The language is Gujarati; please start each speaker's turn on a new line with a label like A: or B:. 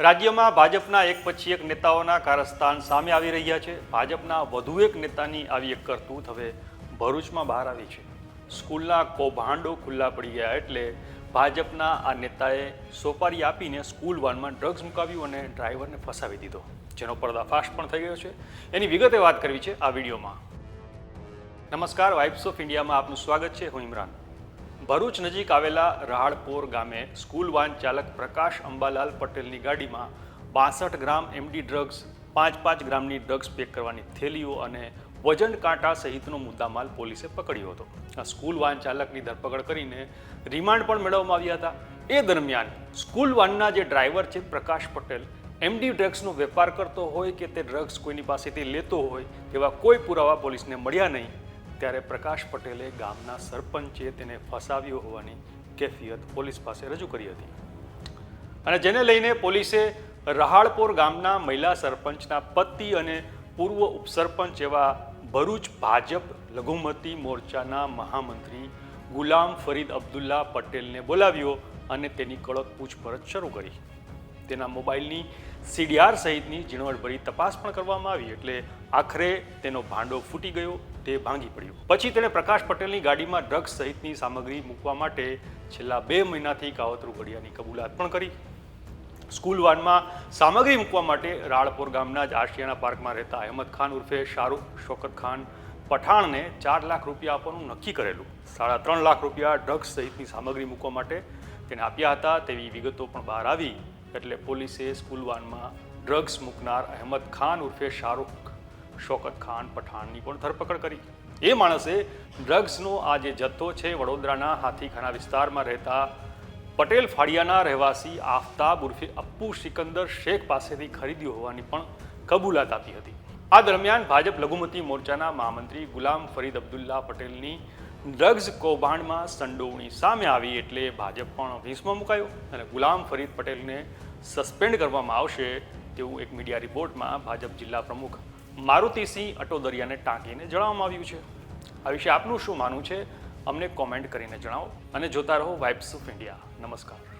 A: રાજ્યમાં ભાજપના એક પછી એક નેતાઓના કારસ્તાન સામે આવી રહ્યા છે. ભાજપના વધુ એક નેતાની આવી એક કરતૂત હવે ભરૂચમાં બહાર આવી છે. સ્કૂલના કૌભાંડો ખુલ્લા પડી ગયા એટલે ભાજપના આ નેતાએ સોપારી આપીને સ્કૂલ વાનમાં ડ્રગ્સ મુકાવ્યું અને ડ્રાઈવરને ફસાવી દીધો. જેનો પર્દાફાશ પણ થઈ ગયો છે. એની વિગતે વાત કરવી છે આ વિડીયોમાં. નમસ્કાર, વાઇબ્સ ઓફ ઇન્ડિયામાં આપનું સ્વાગત છે. હું ઇમરાન. ભરૂચ નજીક આવેલા રાહળપોર ગામે સ્કૂલ વાન ચાલક પ્રકાશ અંબાલાલ પટેલની ગાડીમાં બાસઠ ગ્રામ એમડી ડ્રગ્સ પાંચ પાંચ ગ્રામની ડ્રગ્સ પેક કરવાની થેલીઓ અને વજન કાંટા સહિતનો મુદ્દામાલ પોલીસે પકડ્યો હતો. આ સ્કૂલ વાન ચાલકની ધરપકડ કરીને રિમાન્ડ પણ મેળવવામાં આવ્યા હતા. એ દરમિયાન સ્કૂલ વાનના જે ડ્રાઈવર છે પ્રકાશ પટેલ એમડી ડ્રગ્સનો વેપાર કરતો હોય કે તે ડ્રગ્સ કોઈની પાસેથી લેતો હોય તેવા કોઈ પુરાવા પોલીસને મળ્યા નહીં. ત્યારે પ્રકાશ પટેલે ગામના સરપંચે તેને ફસાવ્યો હોવાની કેફિયત પોલીસ પાસે રજૂ કરી હતી. અને જેને લઈને પોલીસે રહાળપોર ગામના મહિલા સરપંચના પતિ અને પૂર્વ ઉપસરપંચ એવા ભરૂચ ભાજપ લઘુમતી મોરચાના મહામંત્રી ગુલામ ફરીદ અબ્દુલ્લા પટેલને બોલાવ્યો અને તેની કડક પૂછપરછ શરૂ કરી. તેના મોબાઈલની સીડીઆર સહિતની ઝીણવટભરી તપાસ પણ કરવામાં આવી એટલે આખરે તેનો ભાંડો ફૂટી ગયો તે ભાંગી પડ્યું. પછી તેણે પ્રકાશ પટેલની ગાડીમાં ડ્રગ્સ સહિતની સામગ્રી મૂકવા માટે છેલ્લા બે મહિનાથી કાવતરું ઘડિયાની કબૂલાત પણ કરી. સ્કૂલ વાનમાં સામગ્રી મૂકવા માટે રાળપોર ગામના જ આશિયાના પાર્કમાં રહેતા અહેમદ ખાન ઉર્ફે શાહરૂખ શોકત ખાન પઠાણને ચાર લાખ રૂપિયા આપવાનું નક્કી કરેલું. સાડા ત્રણ લાખ રૂપિયા ડ્રગ્સ સહિતની સામગ્રી મૂકવા માટે તેને આપ્યા હતા તેવી વિગતો પણ બહાર આવી. એટલે પોલીસે સ્કૂલ વાનમાં ડ્રગ્સ મૂકનાર અહેમદ ખાન ઉર્ફે શાહરૂખ શોકત ખાન, પઠાણની પણ ધરપકડ કરી. એ માણસે ડ્રગ્સનો આ જે જથ્થો છે વડોદરાના હાથીખાના વિસ્તારમાં રહેતા પટેલ ફાળિયાના રહેવાસી આફતાબ ઉર્ફે અપ્પુ સિકંદર શેખ પાસેથી ખરીદ્યો હોવાની પણ કબૂલાત આપી હતી. આ દરમિયાન ભાજપ લઘુમતી મોરચાના મહામંત્રી ગુલામ ફરીદ અબ્દુલ્લા પટેલની ડ્રગ્સ કૌભાંડમાં સંડોવણી સામે આવી એટલે ભાજપ પણ વીસમાં મુકાયો અને ગુલામ ફરીદ પટેલને સસ્પેન્ડ કરવામાં આવશે તેવું એક મીડિયા રિપોર્ટમાં ભાજપ જિલ્લા પ્રમુખ મારુતિસિંહ અટોદરિયાને ટાંકીને જણાવવામાં આવ્યું છે. આ વિશે આપનું શું માનવું છે? અમને કોમેન્ટ કરીને જણાવો અને જોતા રહો વાઇબ્સ ઓફ ઇન્ડિયા નમસ્કાર.